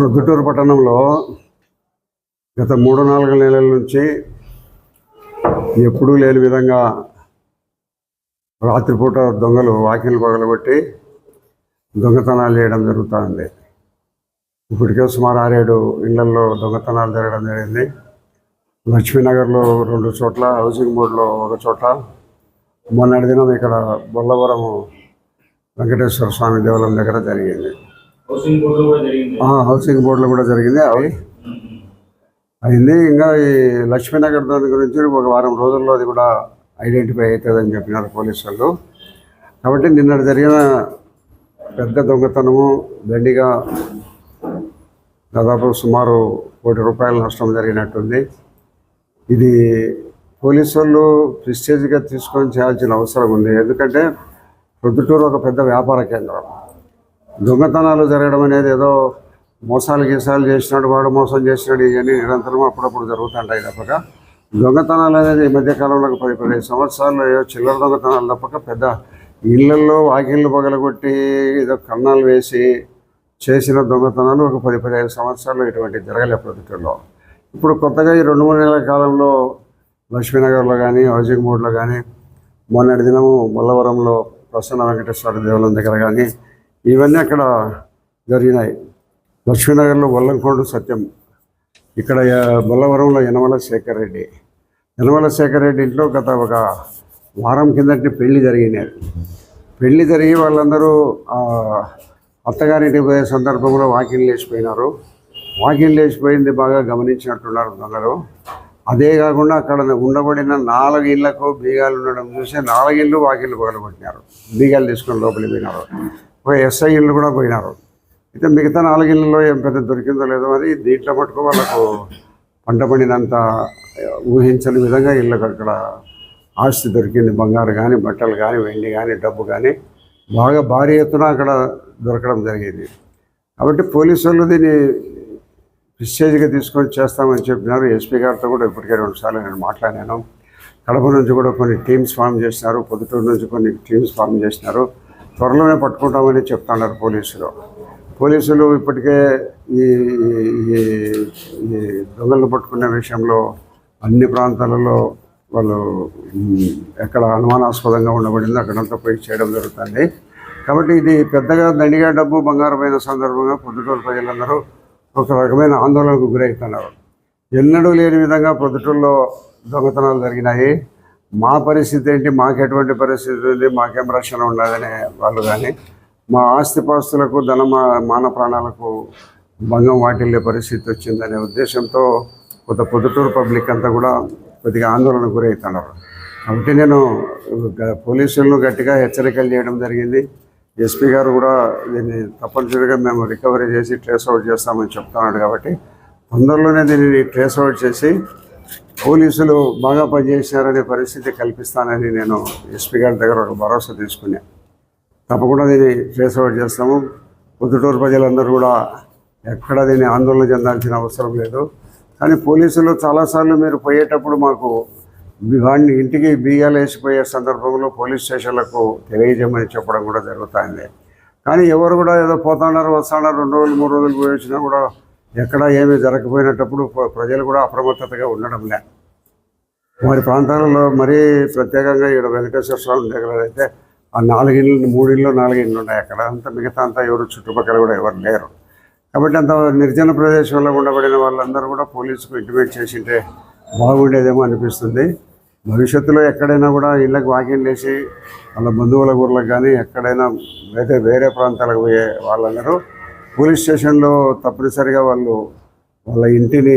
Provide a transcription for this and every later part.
ప్రొద్దుటూరు పట్టణంలో గత మూడు నాలుగు నెలల నుంచి ఎప్పుడూ లేని విధంగా రాత్రిపూట దొంగలు వాకిలు పగలబెట్టి దొంగతనాలు చేయడం జరుగుతూ ఉంది. ఇప్పటికే సుమారు ఆరేడు ఇళ్ళలో దొంగతనాలు జరగడం జరిగింది. లక్ష్మీనగర్లో రెండు చోట్ల హౌసింగ్ బోర్డులో ఒక చోట. మొన్నటి దినం ఇక్కడ బొల్లవరం వెంకటేశ్వర స్వామి దేవాలయం దగ్గర జరిగింది. హౌసింగ్ బోర్డులో కూడా జరిగింది. అవి అయింది. ఇంకా ఈ లక్ష్మీనగర్ దాని గురించి ఒక వారం రోజుల్లో అది కూడా ఐడెంటిఫై అవుతుందని చెప్పినారు పోలీసు వాళ్ళు. కాబట్టి నిన్న జరిగిన పెద్ద దొంగతనము దండిగా దాదాపు సుమారు కోటి రూపాయల నష్టం జరిగినట్టుంది. ఇది పోలీసు వాళ్ళు ప్రిస్టేజ్గా తీసుకొని చేయాల్సిన అవసరం ఉంది. ఎందుకంటే ప్రొద్దుటూరు ఒక పెద్ద వ్యాపార కేంద్రం. దొంగతనాలు జరగడం అనేది ఏదో మోసాలు గీసాలు చేసినాడు వాడు మోసం చేసినాడు ఇవన్నీ నిరంతరం అప్పుడప్పుడు జరుగుతుంటాయి తప్పక. దొంగతనాలు అనేది ఈ మధ్యకాలంలో ఒక పది పదిహేను సంవత్సరాలు ఏదో చిల్లర దొంగతనాలు తప్పక పెద్ద ఇళ్ళలో వాకిళ్ళు పగలగొట్టి ఏదో కన్నాలు వేసి చేసిన దొంగతనాలు ఒక పది పదిహేను సంవత్సరాలు ఇటువంటి జరగలే ప్రతిలో ఇప్పుడు కొత్తగా ఈ రెండు మూడు నెలల కాలంలో లక్ష్మీనగర్లో కానీ హౌజింగ్ బోర్డులో కానీ మొన్నటి దినము మల్లవరంలో ప్రసన్న వెంకటేశ్వర దేవాలయం దగ్గర కానీ ఇవన్నీ అక్కడ జరిగినాయి. లక్ష్మీనగర్లో వల్లంకోడు సత్యం. ఇక్కడ బొల్లవరంలో యనమల శేఖర్ రెడ్డి యనమల శేఖర్ రెడ్డి ఇంట్లో గత ఒక వారం కిందటి పెళ్ళి జరిగినాయి. పెళ్ళి జరిగి వాళ్ళందరూ అత్తగారింటికి పోయే సందర్భంలో వాకింగ్ లేచిపోయినారు. వాకింగ్ లేచిపోయింది బాగా గమనించినట్టున్నారు అందరూ అదే కాకుండా అక్కడ ఉండబడిన నాలుగు ఇళ్ళకు బీగాలు ఉండడం చూసి నాలుగు ఇళ్ళు వాకిళ్ళు పగలగొట్టినారు. బీగాలు తీసుకొని లోపలికి పోయినారు. ఒక ఎస్ఐ ఇళ్ళు కూడా పోయినారు. అయితే మిగతా నాలుగు ఇళ్ళలో ఏం పెద్ద దొరికిందో లేదో మరి దీంట్లో మటుకు వాళ్ళకు పంట పండినంత ఊహించని విధంగా ఇళ్ళకు అక్కడ ఆస్తి దొరికింది. బంగారు కానీ బట్టలు కానీ వెండి కానీ డబ్బు కానీ బాగా భారీ ఎత్తున అక్కడ దొరకడం జరిగింది. కాబట్టి పోలీసు వాళ్ళు దీన్ని ప్రిస్టేజ్గా తీసుకొని చేస్తామని చెప్పినారు. ఎస్పీ గారితో కూడా ఇప్పటికే రెండుసార్లు నేను మాట్లాడాను. కడప నుంచి కూడా కొన్ని టీమ్స్ ఫామ్ చేసినారు. పొద్దుటూరు నుంచి కొన్ని టీమ్స్ ఫామ్ చేసినారు. త్వరలోనే పట్టుకుంటామని చెప్తున్నారు పోలీసులు. పోలీసులు ఇప్పటికే ఈ ఈ ఈ దొంగలను పట్టుకునే విషయంలో అన్ని ప్రాంతాలలో వాళ్ళు ఎక్కడ అనుమానాస్పదంగా ఉండబడిందో అక్కడంతా పోయి చేయడం జరుగుతుంది. కాబట్టి ఇది పెద్దగా దండిగా డబ్బు బంగారమైన సందర్భంగా పొద్దుటూరు ప్రజలందరూ ఒక రకమైన ఆందోళనకు గురవుతున్నారు. ఎన్నడూ లేని విధంగా పొద్దుటూరులో దొంగతనాలు జరిగినాయి. మా పరిస్థితి ఏంటి? మాకు ఎటువంటి పరిస్థితి ఉంది? మాకేం రక్షణ ఉండదనే వాళ్ళు కానీ మా ఆస్తిపాస్తులకు ధన మా- మాన ప్రాణాలకు భంగం వాటిల్లే పరిస్థితి వచ్చిందనే ఉద్దేశంతో కొంత పొద్దుటూరు పబ్లిక్ అంతా కూడా కొద్దిగా ఆందోళనకు గురవుతున్నారు. కాబట్టి నేను గ- పోలీసులను గట్టిగా హెచ్చరికలు చేయడం జరిగింది. ఎస్పీ గారు కూడా దీన్ని తప్పనిసరిగా మేము రికవరీ చేసి ట్రేస్ అవుట్ చేస్తామని చెప్తున్నాడు కాబట్టి తొందరలోనే దీనిని ట్రేస్ అవుట్ చేసి పోలీసులు బాగా పనిచేశారనే పరిస్థితి కల్పిస్తానని నేను ఎస్పీ గారి దగ్గర ఒక భరోసా తీసుకున్నా. తప్పకుండా దీన్ని ఫేస్ అవుట్ చేస్తాము. పొద్దుటూరు ప్రజలందరూ కూడా ఎక్కడ దీన్ని ఆందోళన చెందాల్సిన అవసరం లేదు. కానీ పోలీసులు చాలాసార్లు మీరు పోయేటప్పుడు మాకు వాడిని ఇంటికి బియ్యాలు వేసిపోయే సందర్భంలో పోలీస్ స్టేషన్లకు తెలియజేయమని చెప్పడం కూడా జరుగుతుంది. కానీ ఎవరు కూడా ఏదో పోతున్నారు వస్తున్నారు రెండు రోజులు మూడు రోజులు పోయి వచ్చినా కూడా ఎక్కడ ఏమీ జరగకపోయినప్పుడు ప్ర- ప్రజలు కూడా అప్రమత్తతగా ఉండడం లే వారి ప్రాంతాలలో మరీ ప్రత్యేకంగా ఇక్కడ వెంకటేశ్వర స్వామి దగ్గర అయితే ఆ నాలుగిళ్ళు మూడిళ్ళు నాలుగిళ్ళు ఉన్నాయి అక్కడ. అంతా మిగతా అంతా ఎవరు చుట్టుపక్కల కూడా ఎవరు లేరు. కాబట్టి అంత నిర్జన ప్రదేశంలో ఉండబడిన వాళ్ళందరూ కూడా పోలీసుకు ఇంటిమేట్ చేసింటే బాగుండేదేమో అనిపిస్తుంది. భవిష్యత్తులో ఎక్కడైనా కూడా ఇళ్ళకి వాకింగ్ వేసి వాళ్ళ బంధువుల ఊర్లకు కానీ ఎక్కడైనా అయితే వేరే ప్రాంతాలకు పోయే వాళ్ళందరూ పోలీస్ స్టేషన్లో తప్పనిసరిగా వాళ్ళు వాళ్ళ ఇంటిని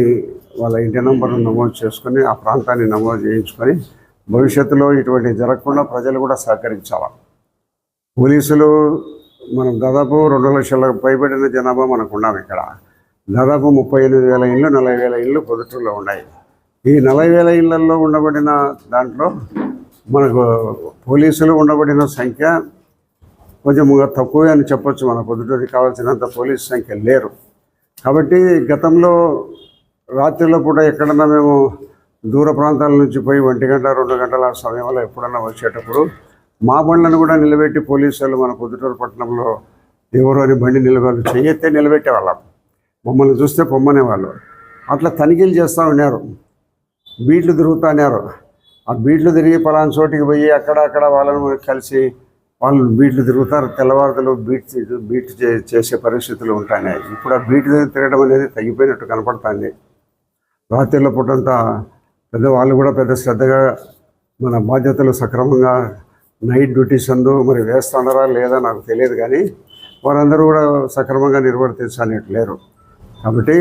వాళ్ళ ఇంటి నెంబర్ను నమోదు చేసుకొని ఆ ప్రాంతాన్ని నమోదు చేయించుకొని భవిష్యత్తులో ఇటువంటి జరగకుండా ప్రజలు కూడా సహకరించాలి? పోలీసులు మనం దాదాపు రెండు లక్షల పైబడిన జనాభా మనకు ఉన్నాం ఇక్కడ. దాదాపు ముప్పై ఎనిమిది వేల ఇళ్ళు నలభై వేల ఇళ్ళు పొద్దుటూరులో ఉన్నాయి. ఈ నలభై వేల ఇళ్ళలో ఉండబడిన దాంట్లో మనకు పోలీసులు ఉండబడిన సంఖ్య కొంచెం తక్కువే అని చెప్పొచ్చు. మన పొద్దుటూరికి కావాల్సినంత పోలీస్ సంఖ్య లేరు. కాబట్టి గతంలో రాత్రిలో పూట ఎక్కడన్నా మేము దూర ప్రాంతాల నుంచి పోయి ఒంటి గంట రెండు గంటల సమయంలో ఎప్పుడన్నా వచ్చేటప్పుడు మా బండ్లను కూడా నిలబెట్టి పోలీసులు వాళ్ళు మన పొద్దుటూరు పట్టణంలో ఎవరు అని బండి నిలబడి చెయ్యెత్తే నిలబెట్టేవాళ్ళం. మమ్మల్ని చూస్తే పొమ్మనేవాళ్ళు. అట్లా తనిఖీలు చేస్తూ ఉన్నారు. బీట్లు తిరుగుతూ ఉన్నారు. ఆ బీట్లు తిరిగి పలానా చోటికి పోయి అక్కడ అక్కడ వాళ్ళని కలిసి వాళ్ళు బీట్లు తిరుగుతారు తెల్లవారుతలు బీట్ బీట్ చే- చేసే పరిస్థితులు ఉంటాయి. ఇప్పుడు ఆ బీట్ తిరగడం అనేది తగ్గిపోయినట్టు కనపడుతుంది. రాత్రిలో పూటంతా పెద్ద వాళ్ళు కూడా పెద్ద శ్రద్ధగా మన బాధ్యతలు సక్రమంగా నైట్ డ్యూటీస్ అందు మరి వేస్తున్నారా లేదా నాకు తెలియదు కానీ వారందరూ కూడా సక్రమంగా నిర్వర్తించలేరు లేరు కాబట్టి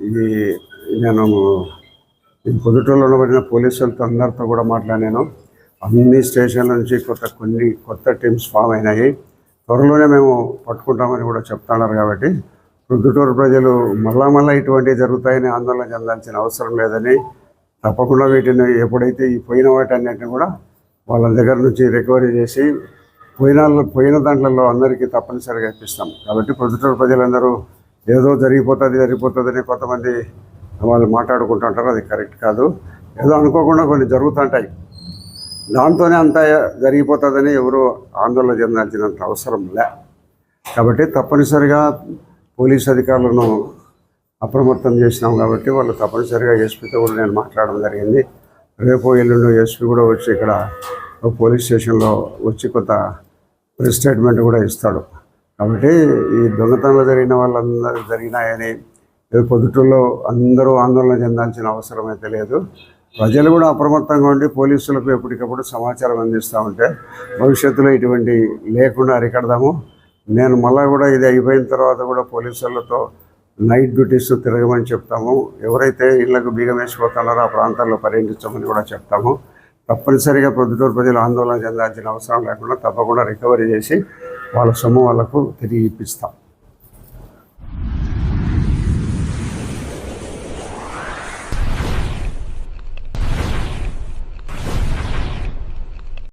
ఇది నేను ఈ పొద్దుటూరులో ఉన్న పోలీసులతో అందరితో కూడా మాట్లాడాను. అన్ని స్టేషన్ల నుంచి కొత్త కొన్ని కొత్త టీమ్స్ ఫామ్ అయినాయి. త్వరలోనే మేము పట్టుకుంటామని కూడా చెప్తున్నారు కాబట్టి ప్రొద్దుటూరు ప్రజలు మళ్ళా మళ్ళీ ఇటువంటివి జరుగుతాయని ఆందోళన చెందాల్సిన అవసరం లేదని తప్పకుండా వీటిని ఎప్పుడైతే ఈ పోయిన వాటన్నిటిని కూడా వాళ్ళ దగ్గర నుంచి రికవరీ చేసి పోయిన పోయిన దాంట్లలో అందరికీ తప్పనిసరిగా ఇప్పిస్తాం. కాబట్టి ప్రొద్దుటూరు ప్రజలందరూ ఏదో జరిగిపోతుంది జరిగిపోతుందని కొంతమంది వాళ్ళు మాట్లాడుకుంటుంటారు. అది కరెక్ట్ కాదు. ఏదో అనుకోకుండా కొన్ని జరుగుతుంటాయి. దాంతోనే అంత జరిగిపోతుందని ఎవరు ఆందోళన చెందాల్సినంత అవసరం లే. కాబట్టి తప్పనిసరిగా పోలీస్ అధికారులను అప్రమత్తం చేసినాం కాబట్టి వాళ్ళు తప్పనిసరిగా ఎస్పీతో కూడా నేను మాట్లాడడం జరిగింది. రేపు ఎల్లుండి ఎస్పీ కూడా వచ్చి ఇక్కడ పోలీస్ స్టేషన్లో వచ్చి కొంత ప్రెస్ స్టేట్మెంట్ కూడా ఇస్తాడు. కాబట్టి ఈ దొంగతనాలు జరిగిన వాళ్ళందరూ జరిగినాయని ఏదో పొద్దుటూరులో అందరూ ఆందోళన చెందాల్సిన అవసరం అయితే లేదు. ప్రజలు కూడా అప్రమత్తంగా ఉండి పోలీసులకు ఎప్పటికప్పుడు సమాచారం అందిస్తూ ఉంటే భవిష్యత్తులో ఇటువంటి లేకుండా అరికడదాము. నేను మళ్ళీ కూడా ఇది అయిపోయిన తర్వాత కూడా పోలీసులతో నైట్ డ్యూటీస్ తిరగమని చెప్తాము. ఎవరైతే ఇళ్ళకు బీగం వేసిపోతున్నారో ఆ ప్రాంతాల్లో పర్యటించమని కూడా చెప్తాము. తప్పనిసరిగా ప్రొద్దుటూరు ప్రజలు ఆందోళన చెందాల్సిన అవసరం లేకుండా తప్పకుండా రికవరీ చేసి వాళ్ళ సొమ్ము వాళ్ళకు తిరిగి ఇప్పిస్తాం.